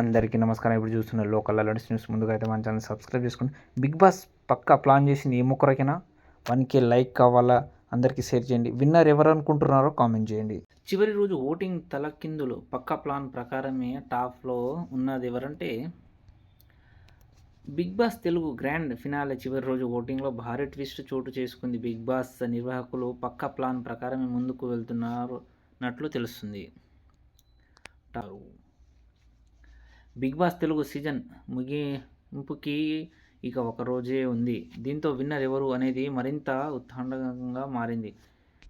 అందరికీ నమస్కారం. ఇప్పుడు చూస్తున్న లోకల్ అలర్ట్స్ న్యూస్ ముందుగా అయితే మన ఛానల్ సబ్స్క్రైబ్ చేసుకోండి బిగ్ బాస్ పక్కా ప్లాన్ చేసింది ఏ ముక్కరకైనా? వన్ కే లైక్ కావాలా? అందరికీ షేర్ చేయండి. విన్నర్ ఎవరు అనుకుంటున్నారో కామెంట్ చేయండి. చివరి రోజు ఓటింగ్ తలకిందులు పక్కా ప్లాన్ ప్రకారమే టాప్లో ఉన్నది ఎవరంటే Bigg Boss Telugu grand finale చివరి రోజు ఓటింగ్లో భారీ ట్విస్ట్ చోటు చేసుకుంది బిగ్ బాస్ నిర్వాహకులు పక్కా ప్లాన్ ప్రకారమే ముందుకు వెళ్తున్నారు నట్లు తెలుస్తుంది. టారు. బిగ్ బాస్ తెలుగు సీజన్ ముగింపుకి ఇక ఒక రోజే ఉంది. దీంతో విన్నర్ ఎవరు అనేది మరింత ఉత్తాండకంగా మారింది.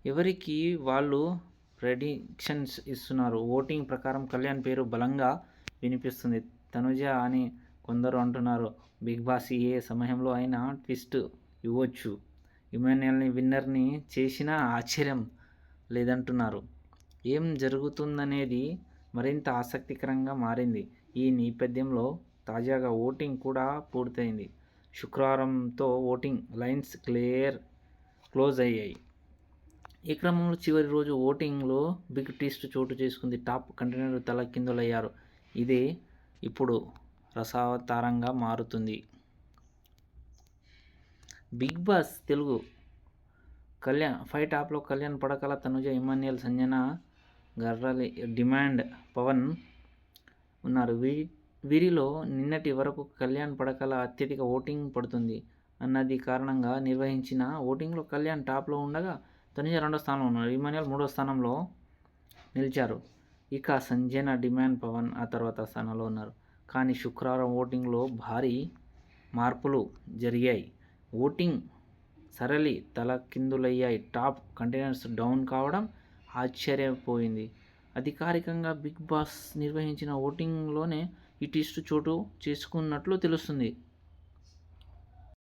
ఎవరికి వాళ్ళు ప్రెడిక్షన్స్ ఇస్తున్నారు? ఓటింగ్ ప్రకారం కళ్యాణ్ పేరు బలంగా వినిపిస్తుంది. తనుజ అని కొందరు అంటున్నారు. బిగ్ బాస్ ఏ సమయంలో అయినా ట్విస్ట్ ఇవ్వచ్చు. ఇమాన్యుయల్ని విన్నర్ని చేసినా ఆశ్చర్యం లేదంటున్నారు. ఏం జరుగుతుందనేది మరింత ఆసక్తికరంగా మారింది. ఈ నేపథ్యంలో తాజాగా ఓటింగ్ కూడా పూర్తయింది. శుక్రవారంతో ఓటింగ్ లైన్స్ క్లియర్ క్లోజ్ అయ్యాయి. ఈ క్రమంలో చివరి రోజు ఓటింగ్లో బిగ్ ట్విస్ట్ చోటు చేసుకుంది. టాప్ కంటైనర్ తల కిందులయ్యారు. ఇదే ఇప్పుడు రసావతారంగా మారుతుంది. Bigg Boss Telugu Kalyan five టాప్లో కళ్యాణ్ పడకల తనుజ ఇమాన్యుయల్ సంజన గర్రలి డిమాండ్ పవన్ ఉన్నారు. వీరి వీరిలో నిన్నటి వరకు కళ్యాణ్ పడకల అత్యధిక ఓటింగ్ పడుతుంది అన్నది కారణంగా నిర్వహించిన ఓటింగ్లో కళ్యాణ్ టాప్లో ఉండగా తనుజ రెండో స్థానంలో ఉన్నారు. ఇమాన్యుల్ మూడో స్థానంలో నిలిచారు. ఇక సంజన డిమాండ్ పవన్ ఆ తర్వాత స్థానంలో ఉన్నారు. కానీ శుక్రవారం ఓటింగ్లో భారీ మార్పులు జరిగాయి. ఓటింగ్ సరళి తలకిందులయ్యాయి. టాప్ కంటైనర్స్ డౌన్ కావడం ఆశ్చర్యపోయింది అధికారికంగా బిగ్ బాస్ నిర్వహించిన ఓటింగ్లోనే ఈ ట్విస్ట్ చోటు చేసుకున్నట్లు తెలుస్తుంది.